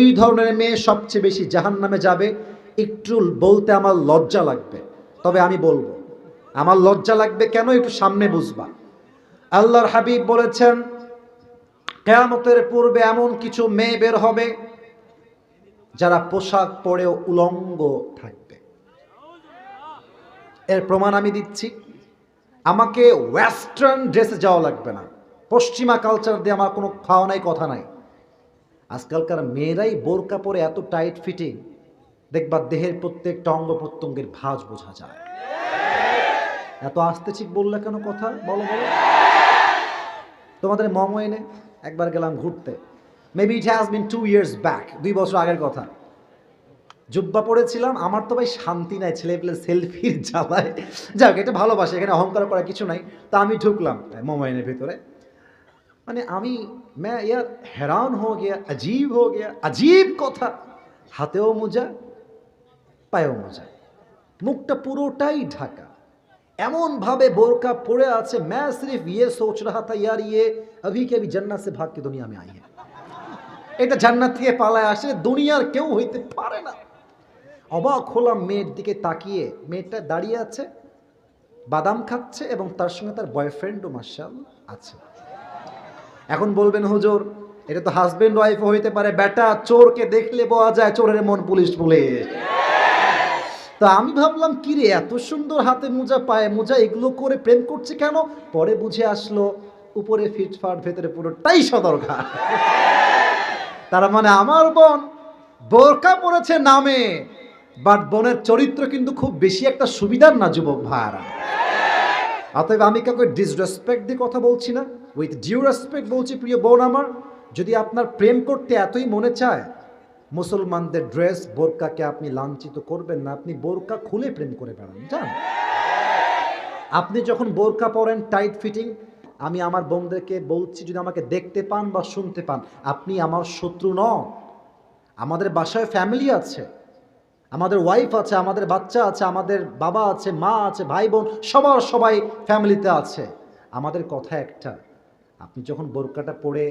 দুই ধরনের মেয়ে সবচেয়ে বেশি জাহান নামে যাবে। একটু বলতে আমার লজ্জা লাগবে, তবে আমি বলব, আমার লজ্জা লাগবে কেন একটু সামনে বুঝবা। আল্লাহর হাবিব বলেছেন, কেয়ামতের পূর্বে এমন কিছু মেয়ে বের হবে যারা পোশাক পরেও উলঙ্গ থাকবে। এর প্রমাণ আমি দিচ্ছি, আমাকে ওয়েস্টার্ন ড্রেসে যাওয়া লাগবে না। পশ্চিমা কালচার দিয়ে আমার কোনো খাওয়া নাই, কথা নাই। আজকালকার মেয়েরাই বোরকা পরে এত টাইট ফিটিং দেখবা দেহের প্রত্যেকটা অঙ্গ প্রত্যঙ্গের ভাঁজ বোঝা যায়। এত আস্তে ঠিক বললে কেন কথা? বলো বলো। তোমাদের মম এনে একবার গেলাম ঘুরতে। Maybe it has been two years back দুই বছর আগের কথা। জুব্বা পড়েছিলাম আমার তো ভাই শান্তি নাই, ছেলে পেলে সেলফির জ্বালায়। যাক, এটা ভালোবাসে, এখানে অহংকার করার কিছু নাই। তা আমি ঢুকলাম মোবাইলের ভিতরে। মানে আমি ম্যা ইয়ার হেরান হো গিয়া আজীব হো গিয়া আজীব কথা হাতেও মোজা পায়েও মোজা মুখটা পুরোটাই ঢাকা এমনভাবে বোরকা পড়ে আছে ম্যা সিফ ইয়ে সোচ রা থা ইয়ার ইয়ে অভি কে জন্নাত সে ভাগ কে দুনিয়া মে আই এটা জান্নাত থেকে পালায় আসে দুনিয়ার কেউ হইতে পারে না অবাক হলাম মেয়ের দিকে তাকিয়ে মেয়েটা দাঁড়িয়ে আছে বাদাম খাচ্ছে এবং তার সঙ্গে তার বয়ফ্রেন্ডও মার্শাল আছে এখন বলবেন, হুজুর, এটা তো হাজবেন্ড ওয়াইফ হইতে পারে। বেটা, চোরকে দেখলে পাওয়া যায় চোরের মন পুলিশ পুলিশ। তো আমি ভাবলাম, কি রে, এত সুন্দর হাতে মোজা পায়ে মোজা, এগুলো করে প্রেম করছে কেন? পরে বুঝে আসলো, উপরে ফিটফাট ভেতরে পুরোটাই সদরঘাট। তার মানে আমার বোন বোরকা পড়েছে নামে বাট বোনের চরিত্র কিন্তু খুব বেশি একটা সুবিধার না, যুবক ভাইয়ারা। অতএব আমি কাউকে ডিসরেসপেক্ট দিয়ে কথা বলছি না। উইথ ডিউ রেসপেক্ট বলছি, প্রিয় বোন আমার, যদি আপনার প্রেম করতে এতই মনে চায়, মুসলমানদের ড্রেস বোরকাকে আপনি লাঞ্ছিত করবেন না, আপনি বোরকা খুলে প্রেম করে বেড়ান, জান? আপনি যখন বোরকা পরেন টাইট ফিটিং আমি আমার বোনদেরকে বলছি, যদি আমাকে দেখতে পান বা শুনতে পান, আপনি আমার শত্রু নন। আমাদের বাসায় ফ্যামিলি আছে, আমাদের ওয়াইফ আছে, আমাদের বাচ্চা আছে, আমাদের বাবা আছে, মা আছে, ভাই বোন, সবার সবাই ফ্যামিলিতে আছে। আমাদের কথা একটা আপনি যখন বোরকাটা পরে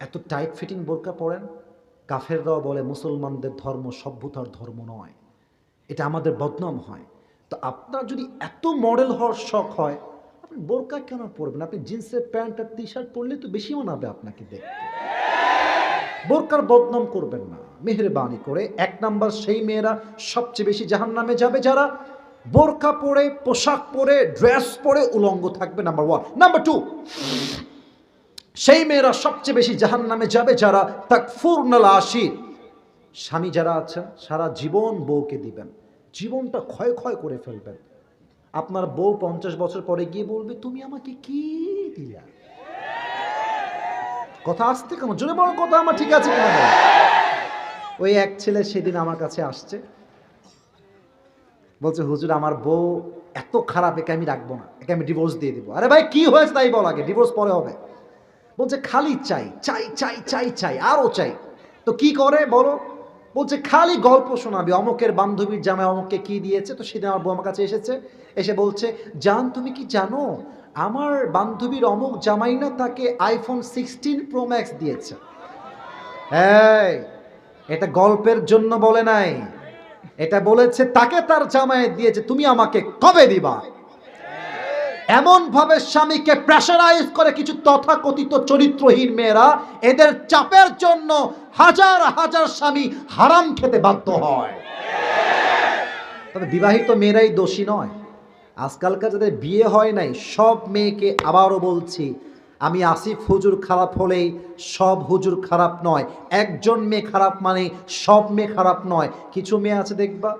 এত টাইট ফিটিং বোরকা পরেন, কাফেররাও বলে মুসলমানদের ধর্ম সভ্যতার ধর্ম নয়। এটা আমাদের বদনাম হয়। তো আপনার যদি এত মডেল হওয়ার শখ হয়, আপনি বোরকা কেন পরবেন? আপনি জিন্সের প্যান্ট আর টি শার্ট পরলে তো বেশি মানাবে আপনাকে দেখতে। বোরকার বদনাম করবেন না। মেহরবানি করে এক নাম্বার সেই মেয়েরা সবচেয়ে বেশি জাহান নামে যাবে যারা? বোরকা পরে, পোশাক পরে, ড্রেস পরে উলঙ্গ থাকবে নাম্বার ওয়ান নাম্বার টু সেই মেয়েরা সবচেয়ে বেশি জাহান নামে যাবে যারা তাকফুর আশির স্বামী যারা আছেন, সারা জীবন বউকে দিবেন। জীবনটা ক্ষয় ক্ষয় করে ফেলবেন। আপনার বউ পঞ্চাশ বছর পরে গিয়ে বলবে, তুমি আমাকে কি দিলা? কথা আসতে কেন জোরে বড় কথা আমার ঠিক আছে ওই এক ছেলে সেদিন আমার কাছে আসছে। বলছে, হুজুর, আমার বউ এত খারাপ, একে আমি রাখব না, একে আমি ডিভোর্স দিয়ে দিব। আরে ভাই, কি হয়েছে তাই বল আগে ডিভোর্স পরে হবে। বলছে, খালি চাই চাই চাই চাই চাই আরও চাই। তো কি করে বলো? বলছে, খালি গল্প শোনাবে, অমুকের বান্ধবীর জামাই অমুককে কি দিয়েছে? তো সেদিন আমার বউ আমার কাছে এসেছে, এসে বলছে, জান, তুমি কি জানো, আমার বান্ধবীর অমুক জামাই না তাকে আইফোন সিক্সটিন প্রো ম্যাক্স দিয়েছে? হ্যাঁ এটা গল্পের জন্য বলে নাই। এটা বলেছে, তাকে তার জামাই দিয়েছে, তুমি আমাকে কবে দিবা? এমন ভাবে স্বামীকে প্রেশারাইজ করে কিছু তথাকথিত চরিত্রহীন মেয়েরা, এদের চাপের জন্য হাজার হাজার স্বামী হারাম খেতে বাধ্য হয়। তবে বিবাহিত মেয়েরাই দোষী নয়। আজকালকার যাদের বিয়ে হয় নাই, সব মেয়েকে আবারও বলছি আমি আসিফ হুজুর খারাপ হলেই সব হুজুর খারাপ নয়। একজন মেয়ে খারাপ মানে সব মেয়ে খারাপ নয়। কিছু মেয়ে আছে দেখবা,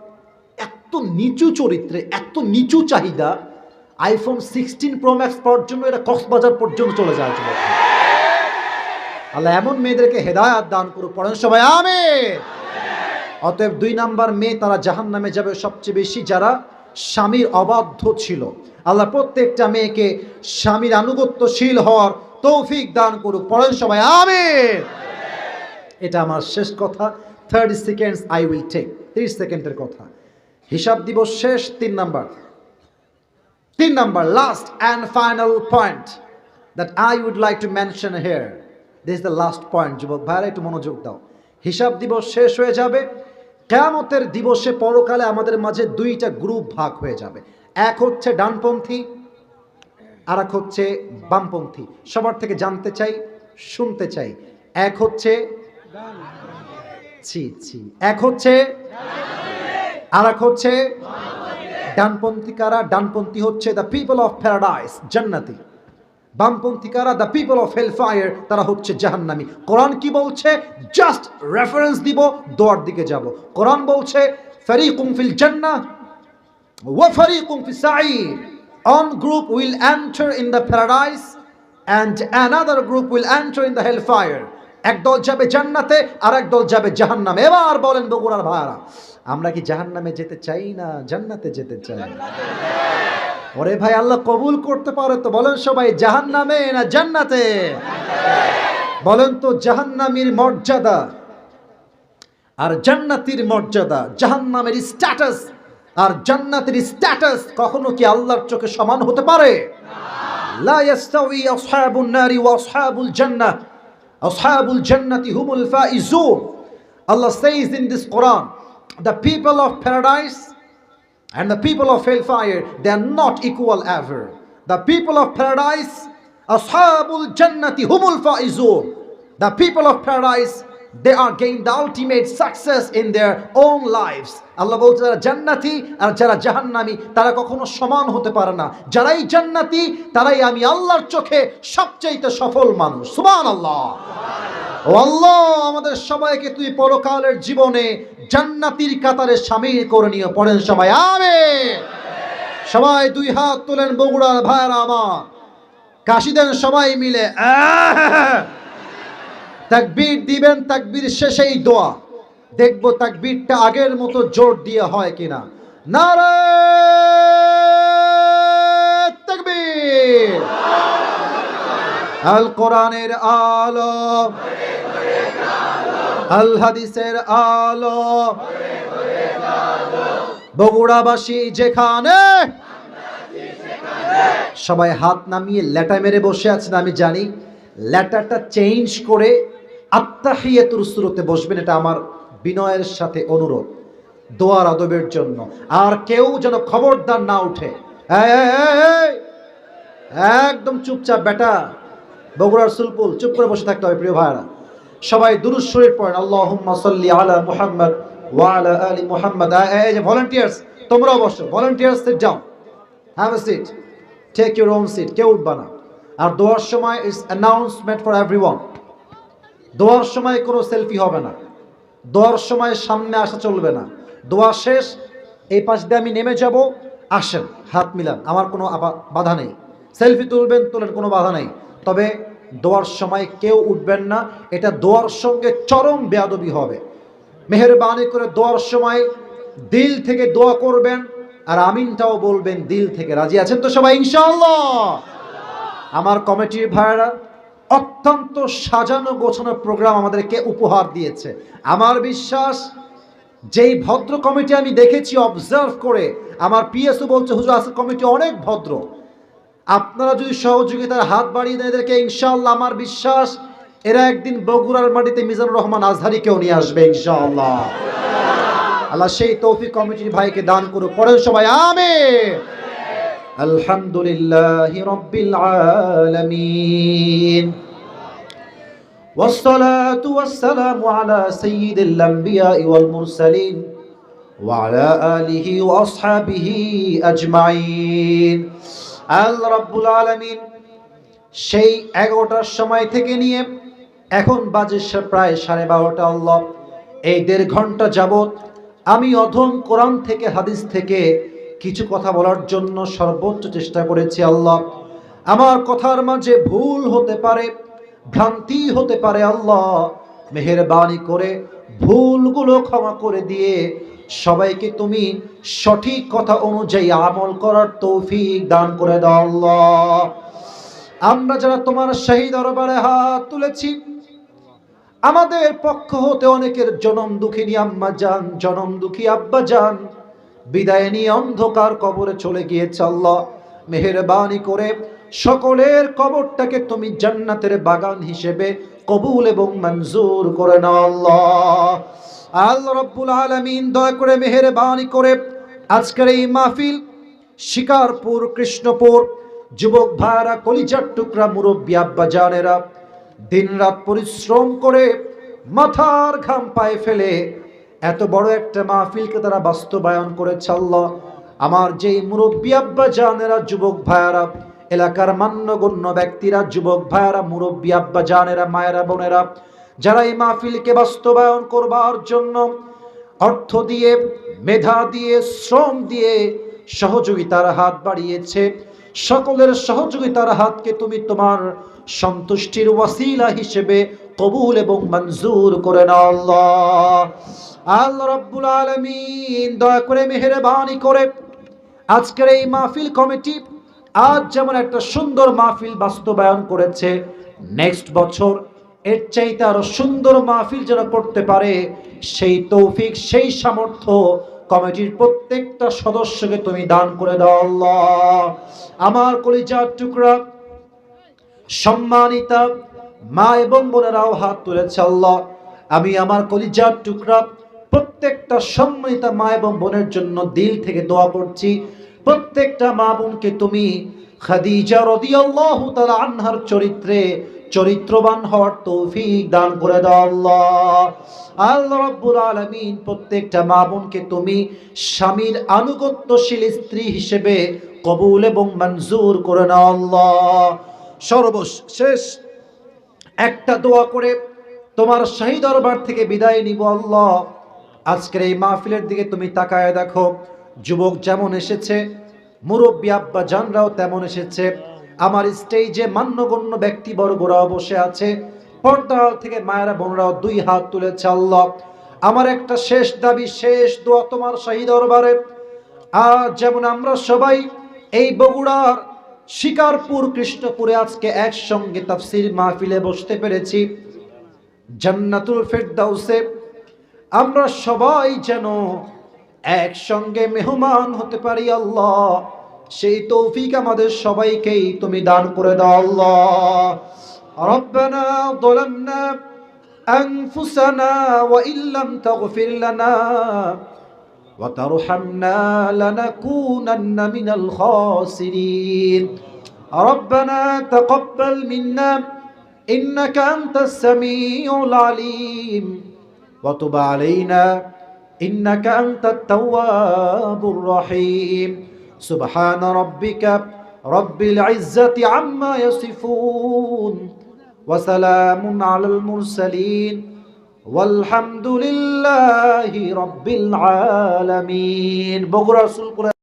এত নিচু চরিত্রে, এত নিচু চাহিদা আইফোন সিক্সটিন প্রো ম্যাক্স পাওয়ার জন্য এটা কক্সবাজার পর্যন্ত চলে যায়। আল্লাহ এমন মেয়েদেরকে হেদায়াত দান করুক, পড়েন সবাই আমি অতএব দুই নাম্বার মেয়ে তারা জাহান নামে যাবে সবচেয়ে বেশি যারা স্বামীর অবাধ্য ছিল। আল্লাহ প্রত্যেকটা মেয়েকে স্বামীর আনুগত্যশীল হওয়ার তৌফিক দান করুক। পড়েন সবাই আমি এটা আমার শেষ কথা। Thirty seconds I will take তিরিশ সেকেন্ডের কথা। হিসাব দিব শেষ, তিন নাম্বার। তিন number last and final point that I would like to mention here this the last point যুবক ভাইরা একটু মনোযোগ দাও। হিসাব দিবস শেষ হয়ে যাবে। কেয়ামতের দিবসে পরকালে আমাদের মাঝে দুইটা গ্রুপ ভাগ হয়ে যাবে। এক হচ্ছে ডানপন্থী আর এক হচ্ছে বামপন্থী। সবার থেকে জানতে চাই, শুনতে চাই। এক হচ্ছে, ছি ছি। এক হচ্ছে আর এক হচ্ছে, ডানপন্থী কারা? ডানপন্থী হচ্ছে দ্য পিপল অফ প্যারাডাইস জান্নাতি। বামপন্থী কারা? The people of hell fire তারা হচ্ছে জাহান্নামি। কোরআন কি বলছে? জাস্ট রেফারেন্স দিব দোয়ার দিকে যাব। কোরআন বলছে, ফারিকুম কুমফিল জান্নাহ one group will enter in the paradise and another group will enter in the hellfire. একদল যাবে জান্নাতে আর একদল যাবে জাহান্নামে। এবার বলেন বগুড়ার ভাইরা আমরা কি জাহান্নামে যেতে চাই না জান্নাতে যেতে চাই? ওরে ভাই, আল্লাহ কবুল করতে পারে তো। বলেন সবাই, জাহান্নামে না জান্নাতে? বলেন তো, জাহান্নামীর মর্যাদা আর জান্নাতির মর্যাদা, জাহান্নামের স্ট্যাটাস আর জান্নাতের স্ট্যাটাস কখনো কি আল্লাহর চোখে সমান হতে পারে লা ইয়াস্তাউই আসহাবুন নারি ওয়া আসহাবুল জান্নাহ আসহাবুল জান্নাতি হুমুল ফাইজুন Allah says in this Quran, the people of paradise and the people of hellfire, they are not equal ever. The people of paradise, Ashabul Jannati Humul Faizun. The people of paradise, they are gained the ultimate success in their own lives. আল্লাহ বলছে, যারা জান্নাতি আর যারা জাহান্নামি, তারা কখনো সমান হতে পারে না। যারাই জান্নাতি, তারাই আমি আল্লাহর চোখে সবচাইতে সফল মানুষ। সুবহান আল্লাহ ও আল্লাহ, আমাদের সবাইকে তুই পরকালের জীবনে জান্নাতির কাতারে সামিল করে নিয়ে পড়েন সবাই। আবে সবাই দুই হাত তোলেন বগুড়ার ভাইরা আমার। কাশি দেন সবাই মিলে, আহ! তাকবীর দিবেন, তাকবীর শেষেই দোয়া। দেখব তাকবীরটা আগের মতো জোর দিয়ে হয় কিনা। নারে তাকবীর। আল কোরআনের আলো আল হাদিসের আলো, বগুড়াবাসী যেখানে, সবাই হাত নামিয়ে লেটা মেরে বসে আছেন আমি জানি। লেটারটা চেঞ্জ করে আত্মাহিয়াতুর সুরতে বসবেন, এটা আমার বিনয়ের সাথে অনুরোধ, দোয়ার আদবের জন্য। আর কেউ যেন খবরদার না উঠে। একদম চুপচাপ, বেটা। বগুড়ার সুলপুল, চুপ করে বসে থাকতে হবে, প্রিয় ভাইরা সবাই দুরুদ শরীফ পড়েন, আল্লাহুম্মা সাল্লি আলা মুহাম্মদ ওয়া আলা মুহাম্মদ। এই যে ভলান্টিয়ার্স তোমরাও বসো। Volunteers sit down have a seat take your own seat কেউ উঠবা না। আর দোয়ার সময় ইস অ্যানাউন্সমেন্ট ফর এভরিওয়ান দোয়ার সময় কোনো সেলফি হবে না। দোয়ার সময় সামনে আসা চলবে না। দোয়া শেষ, এই পাশ দিয়ে আমি নেমে যাব, আসেন, হাত মিলান, আমার কোনো বাধা নেই। সেলফি তুলবেন, তোলেন কোনো বাধা নেই। তবে দোয়ার সময় কেউ উঠবেন না, এটা দোয়ার সঙ্গে চরম বেয়াদবি হবে। মেহরবানি করে দোয়ার সময় দিল থেকে দোয়া করবেন, আর আমিনটাও বলবেন, দিল থেকে রাজি আছেন তো সবাই, ইনশাআল্লাহ? আমার কমিটির ভাইয়েরা অত্যন্ত সাজানো গোছানো প্রোগ্রাম আমাদেরকে উপহার দিয়েছে। আমার বিশ্বাস, যেই ভদ্র কমিটি আমি দেখেছি অবজার্ভ করে, আমার পিএসও বলছে, হুজুর আজকে কমিটি অনেক ভদ্র। আপনারা যদি সহযোগিতার হাত বাড়িয়ে দেন এদেরকে, ইনশাআল্লাহ, আমার বিশ্বাস, এরা একদিন বগুড়ার মাটিতে মিজানুর রহমান আজহারিকেও নিয়ে আসবে, ইনশাআল্লাহ। আল্লাহ সেই তৌফিক কমিটির ভাইকে দান করুক। পড়েন সবাই আমিন আলহামদুলিল্লাহ রব্বিল আলামিন والصلاة والسلام على سيد الأنبياء والمرسلين وعلى آله وأصحابه أجمعين আল্লাহ রাব্বুল আলামিন সেই এগারোটার সময় থেকে নিয়ে এখন বাজে সা- প্রায় সাড়ে বারোটা আল্লাহ এই দেড় ঘন্টা যাবত আমি অধম কোরআন থেকে হাদিস থেকে কিছু কথা বলার জন্য সর্বোচ্চ চেষ্টা করেছি আল্লাহ। আমার কথার মাঝে ভুল হতে পারে, ভ্রান্তি হতে পারে আল্লাহ। মেহেরবানি করে ভুলগুলো ক্ষমা করে দিয়ে সবাইকে তুমি সঠিক কথা অনুযায়ী আমল করার তৌফিক দান করে দাও আল্লাহ। আমরা যারা তোমার সেই দরবারে হাত তুলেছি, আমাদের পক্ষ হতে অনেকের জনম দুঃখিনী আম্মা যান, জনম দুঃখী আব্বা যান বিদায় নিয়ে অন্ধকার কবরে চলে গিয়েছে আল্লাহ। মেহেরবানি করে সকলের কবরটাকে তুমি জান্নাতের বাগান হিসেবে কবুল এবং মঞ্জুর করে নাও আল্লাহ। আল্লাহ রব্বুল আলামিন দয়া করে মেহেরবানি করে আজকের এই মাহফিল শিকারপুর, কৃষ্ণপুর, যুবক ভাইরা, কলিজার টুকরা, মুরব্বী, আব্বা জানেরা, দিনরাত পরিশ্রম করে মাথার ঘাম পায়ে ফেলে এত বড় একটা মাহফিলকে তারা বাস্তবায়ন করেছে আল্লাহ। আমার যেই মুরব্বী আব্বা জানেরা, যুবক ভাইয়ারা, এলাকার মান্যগণ্য ব্যক্তিরা, যুবক ভাইয়ারা, মুরব্বী আব্বা জানেরা, মায়েরা, বোনেরা, যারা এই মাহফিলকে বাস্তবায়ন করবার জন্য অর্থ দিয়ে, মেধা দিয়ে, শ্রম দিয়ে সহযোগিতার হাত বাড়িয়েছে, সকলের সহযোগিতার হাতকে তুমি তোমার সন্তুষ্টির ওয়াসিলা হিসেবে কবুল এবং মঞ্জুর করে নাও দয়া করে মেহেরবানি করে আজকের এই মাহফিল কমিটি আজ যেমন একটা সুন্দর মাহফিল বাস্তবায়ন করেছে, নেক্সট বছর এর চাইতে আরও সুন্দর মাহফিল যেন করতে পারে, সেই তৌফিক, সেই সামর্থ্য কমিটির প্রত্যেকটা সদস্যকে তুমি দান করে দাও আল্লাহ। আমার কলিজার টুকরা, সম্মানিতা মা এবং বোনেরাও হাত তুলেছে আল্লাহ। আমি আমার কলিজার টুকরা প্রত্যেকটা সম্মানিতা মা এবং বোনের জন্য দিল থেকে দোয়া করছি প্রত্যেকটা মা বোনকে তুমি খাদিজা রাদিয়াল্লাহু তাআলা আনহার চরিত্রে চরিত্রবান হওয়ার তৌফিক দান করে দাও আল্লাহ। আল্লাহ রাব্বুল আলামিন প্রত্যেকটা মা বোনকে তুমি স্বামীর আনুগত্যশীল স্ত্রী হিসেবে কবুল এবং মঞ্জুর করে নাও আল্লাহ। সর্বশেষ একটা দোয়া করে তোমার শাহী দরবার থেকে বিদায় নিব, আল্লাহ। আজকের এই মাহফিলের দিকে তুমি তাকায় দেখো, যুবক যেমন এসেছে, মুরব্বী আব্বা জানরাও তেমন এসেছে। আমার স্টেজে মান্যগণ্য ব্যক্তিবর্গরাও বসে আছে। পর্দাল থেকে মায়েরা, বোনরাও দুই হাত তুলেছে, আল্লাহ। আমার একটা শেষ দাবি, শেষ দোয়া তোমার শাহী দরবারে। আর যেমন আমরা সবাই এই বগুড়ার শিকারপুর কৃষ্ণপুরে আজকে একসঙ্গে তাফসির মাহফিলে বসতে পেরেছি জান্নাতুল ফেরদাউসে আমরা সবাই যেন একসঙ্গে মেহমান হতে পারি আল্লাহ সেই তৌফিক আমাদের সবাইকেই তুমি দান করে দাও আল্লাহ ربنا ظلمنا أنفسنا وإن لم تغفر لنا وترحمنا لنكونن من الخاسرين. ربنا تقبل منا إنك أنت السميع العليم. وتب علينا إنك أنت التواب الرحيم. سبحان ربك رب العزة عما يصفون وسلام على المرسلين. আলহামদুলিল্লাহি রব্বিল আলামিন। বগুড়া রসুলপুরা